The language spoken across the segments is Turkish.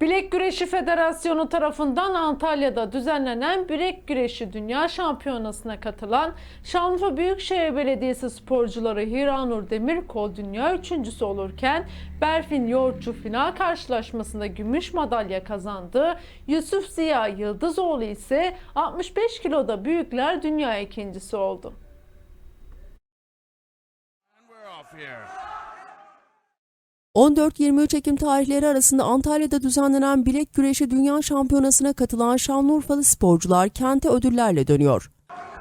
Bilek Güreşi Federasyonu tarafından Antalya'da düzenlenen Bilek Güreşi Dünya Şampiyonası'na katılan Şanlıurfa Büyükşehir Belediyesi sporcuları Hiranur Demirkol dünya üçüncüsü olurken Berfin Yoğurtçu final karşılaşmasında gümüş madalya kazandı. Yusuf Ziya Yıldızoğlu ise 65 kiloda büyükler dünya ikincisi oldu. And we're off here. 14-23 Ekim tarihleri arasında Antalya'da düzenlenen bilek güreşi dünya şampiyonasına katılan Şanlıurfalı sporcular kente ödüllerle dönüyor.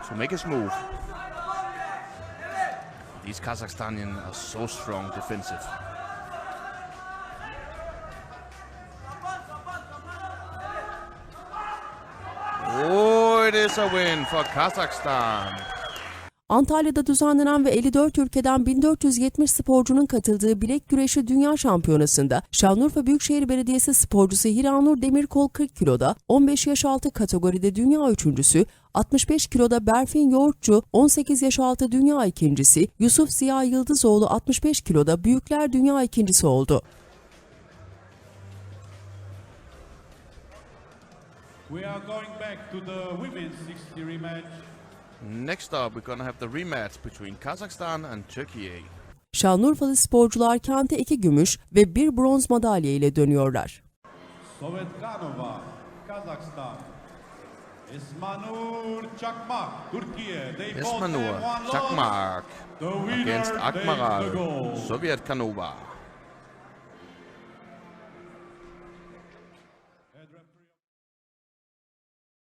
To make his move. These Kazakhstanians are so strong defensive. Oh, it is a win for Kazakhstan. Antalya'da düzenlenen ve 54 ülkeden 1470 sporcunun katıldığı bilek güreşi dünya şampiyonasında Şanlıurfa Büyükşehir Belediyesi sporcusu Hiranur Demirkol 40 kiloda, 15 yaş altı kategoride dünya üçüncüsü, 65 kiloda Berfin Yoğurtçu 18 yaş altı dünya ikincisi, Yusuf Ziya Yıldızoğlu 65 kiloda büyükler dünya ikincisi oldu. We are going back to the women's 60 rematch. Next up, we're gonna have the rematch between Kazakhstan and Turkey. Şanlıurfalı sporcular kente iki gümüş ve bir bronz madalya ile dönüyorlar. Sovetkanova, Kazakhstan. Esmanur Çakmak, Türkiye. Esmanur. Çakmak against Akmaral gold. Soviet Kanova.